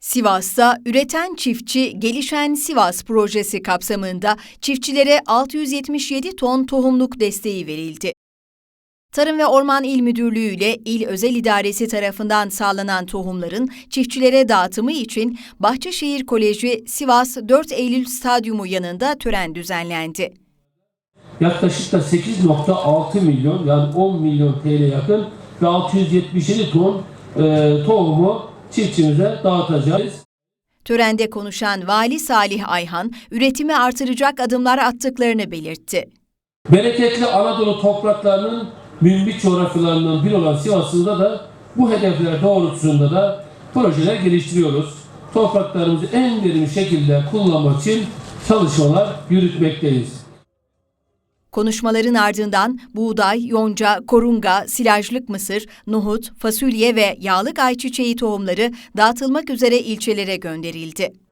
Sivas'ta Üreten Çiftçi Gelişen Sivas projesi kapsamında çiftçilere 677 ton tohumluk desteği verildi. Tarım ve Orman İl Müdürlüğü ile İl Özel İdaresi tarafından sağlanan tohumların çiftçilere dağıtımı için Bahçeşehir Koleji Sivas 4 Eylül Stadyumu yanında tören düzenlendi. yaklaşık da 8.6 milyon yani 10 milyon TL yakın ve 677 ton e, tohumu çiftçimize dağıtacağız. Törende konuşan Vali Salih Ayhan, üretimi artıracak adımlar attıklarını belirtti. Bereketli Anadolu topraklarının mümbit coğrafyalarından biri olan Sivas'ında da bu hedefler doğrultusunda da projeler geliştiriyoruz. Topraklarımızı en verimli şekilde kullanmak için çalışmalar yürütmekteyiz. Konuşmaların ardından buğday, yonca, korunga, silajlık mısır, nohut, fasulye ve yağlık ayçiçeği tohumları dağıtılmak üzere ilçelere gönderildi.